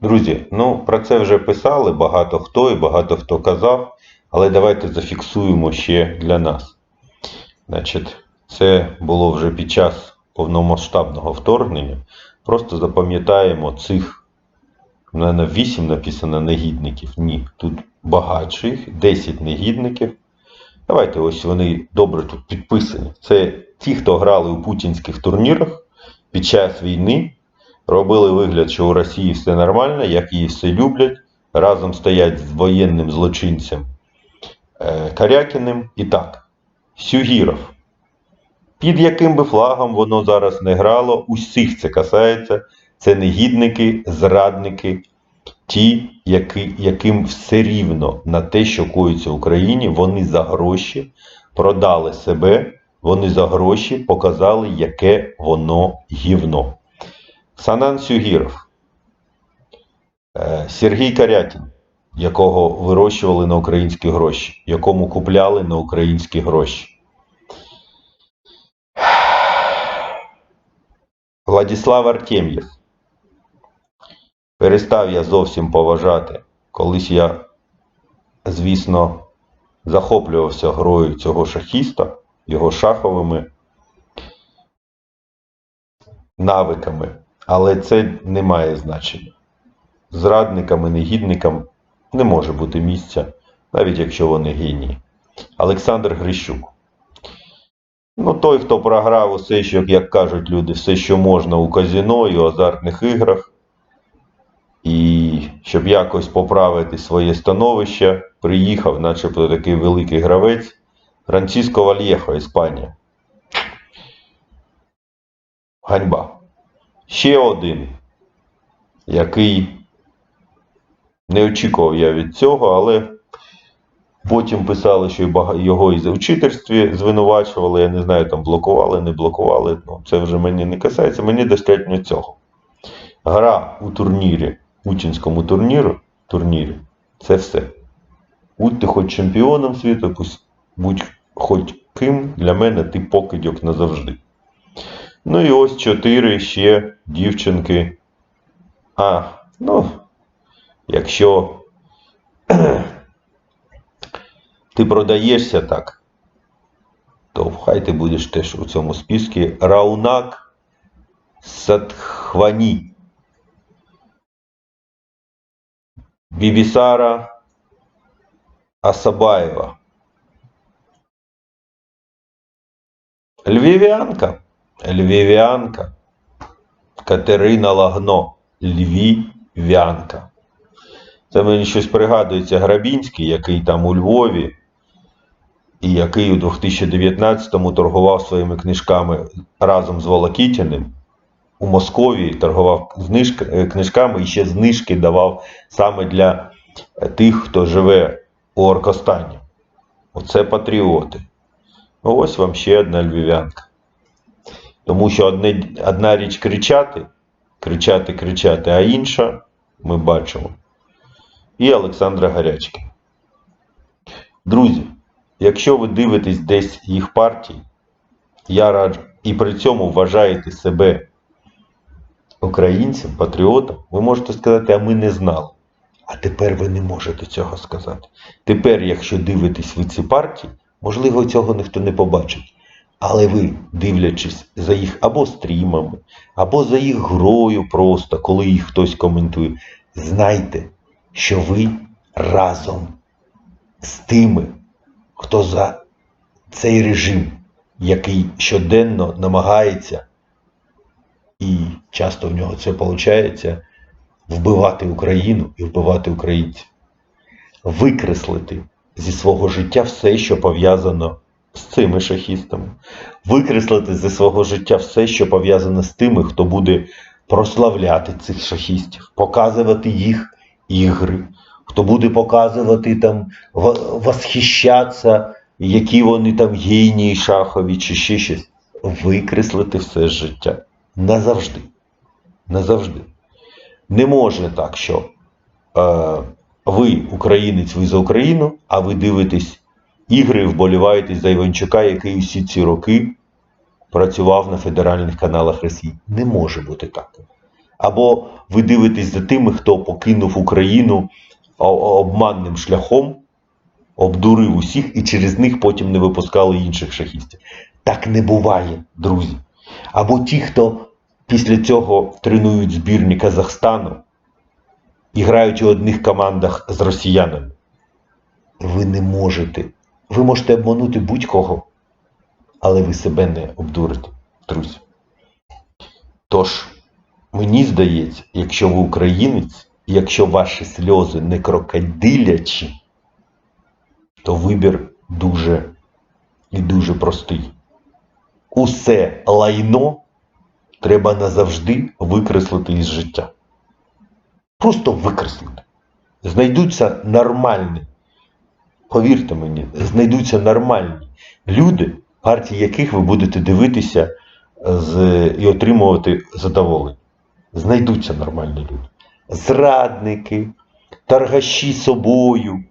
Друзі, ну про це вже писали багато хто і багато хто казав, але давайте зафіксуємо ще для нас. Значить, це було вже під час повномасштабного вторгнення. Просто запам'ятаємо цих, мене 8 написано негідників. Ні, тут багатше їх, 10 негідників. Давайте ось вони добре тут підписані. Це ті, хто грали у путінських турнірах під час війни, робили вигляд, що у Росії все нормально, як її все люблять, разом стоять з воєнним злочинцем е, Карякіним. І так, Сюгіров. Під яким би флагом воно зараз не грало, усіх це касається. Це негідники, зрадники, ті, які, яким все рівно на те, що коїться в Україні, вони за гроші продали себе, вони за гроші показали, яке воно гівно. Санан Сюгіров, е, Сергій Карякін, якого вирощували на українські гроші, якому купляли на українські гроші. Владислав Артем'єв. Перестав я зовсім поважати. Колись я, звісно, захоплювався грою цього шахіста, його шаховими навиками, але це не має значення. Зрадникам і негідникам не може бути місця, навіть якщо вони генії. Олександр Грищук. Ну, той, хто програв усе, що, як кажуть люди, все, що можна у казіно і у азартних іграх, і щоб якось поправити своє становище, приїхав, начебто такий великий гравець Франциско Вальєхо, Іспанія. Ганьба. Ще один, який не очікував я від цього, але потім писали, що його і за вчительстві звинувачували, я не знаю, там блокували, не блокували. Ну, це вже мені не касається, мені достатньо цього. Гра у турнірі, путінському турніру, турнірі це все. Будь ти хоч чемпіоном світу, будь хоч ким, для мене ти покидьок назавжди. Ну і ось чотири ще дівчинки. А, ну, якщо ти продаєшся так, то хай ти будеш теж у цьому списку. Раунак Садхвані. Бібісара Асабаєва. Львів'янка. Львів'янка. Катерина Лагно. Львів'янка. Це мені щось пригадується Грабінський, який там у Львові, і який у 2019-му торгував своїми книжками разом з Волокітіним. У Московії торгував е, книжками і ще знижки давав саме для тих, хто живе у Оркостані. Оце патріоти. Ну, ось вам ще одна львів'янка. Тому що одне, одна річ кричати, кричати, кричати, а інша ми бачимо. І Олександра Гарячки. Друзі, якщо ви дивитесь десь їх партії, я раджу, і при цьому вважаєте себе українцем, патріотом, ви можете сказати, а ми не знали. А тепер ви не можете цього сказати. Тепер, якщо дивитесь ви ці партії, можливо, цього ніхто не побачить. Але ви, дивлячись за їх або стрімами, або за їх грою просто, коли їх хтось коментує, знайте, що ви разом з тими, хто за цей режим, який щоденно намагається, і часто в нього це виходить, вбивати Україну і вбивати українців, викреслити зі свого життя все, що пов'язано з цими шахістами, викреслити зі свого життя все, що пов'язано з тими, хто буде прославляти цих шахістів, показувати їх ігри, хто буде показувати там, восхищатися, які вони там генії шахові чи ще щось. Викреслити все з життя. Назавжди. Назавжди. Не може так, що е, ви, українець, ви за Україну, а ви дивитесь ігри, вболіваєте за Іванчука, який усі ці роки працював на федеральних каналах Росії. Не може бути так. Або ви дивитесь за тими, хто покинув Україну обманним шляхом, обдурив усіх і через них потім не випускали інших шахістів. Так не буває, друзі. Або ті, хто після цього тренують збірні Казахстану і грають у одних командах з росіянами. Ви не можете. Ви можете обманути будь-кого, але ви себе не обдурите, друзі. Тож, мені здається, якщо ви українець, і якщо ваші сльози не крокодилячі, то вибір дуже і дуже простий. Усе лайно треба назавжди викреслити із життя. Просто викреслити. Знайдуться нормальні, повірте мені, знайдуться нормальні люди, партії яких ви будете дивитися з, і отримувати задоволення. Знайдуться нормальні люди. Зрадники, торгаші собою.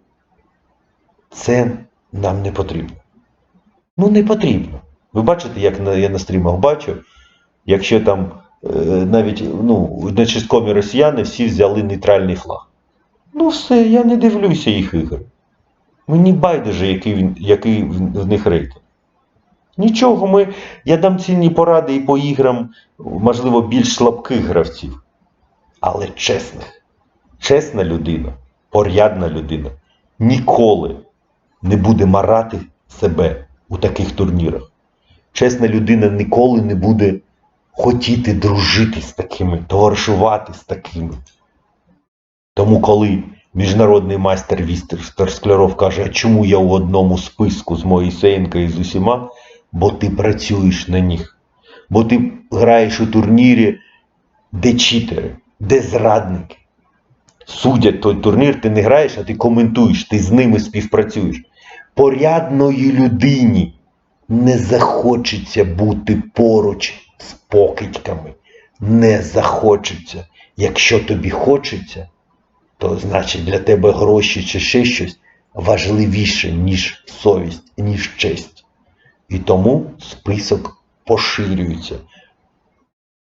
Це нам не потрібно. Ну, не потрібно. Ви бачите, як я на стрімах бачу, якщо там е, навіть ну, нечисткомі росіяни всі взяли нейтральний флаг. Ну все, я не дивлюся їх ігри. Мені байдуже, який, який в, в них рейтинг. Нічого, ми, я дам цінні поради і по іграм, можливо, більш слабких гравців. Але чесних. Чесна людина, порядна людина ніколи не буде марати себе у таких турнірах. Чесна людина ніколи не буде хотіти дружити з такими, товаришувати з такими. Тому, коли міжнародний майстер Вістер Скляров каже, а чому я у одному списку з Моїсеєнка і з усіма, бо ти працюєш на них. Бо ти граєш у турнірі, де читери, де зрадники. Судять той турнір, ти не граєш, а ти коментуєш, ти з ними співпрацюєш. Порядної людині не захочеться бути поруч з покидьками. Не захочеться. Якщо тобі хочеться, то значить для тебе гроші чи ще щось важливіше, ніж совість, ніж честь. І тому список поширюється.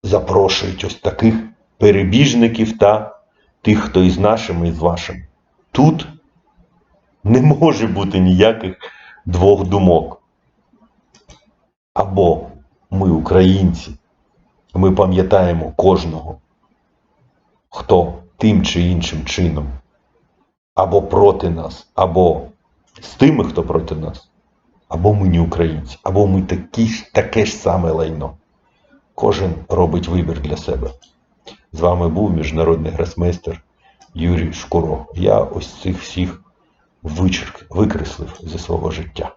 Запрошують ось таких перебіжників та тих, хто із нашими, і з вашими. Тут не може бути ніяких двох думок. Або ми, українці, ми пам'ятаємо кожного, хто тим чи іншим чином або проти нас, або з тими, хто проти нас, або ми не українці, або ми такі таке ж саме лайно. Кожен робить вибір для себе. З вами був міжнародний гросмейстер Юрій Шкуро. Я ось цих всіх вичерк, викреслив зі свого життя.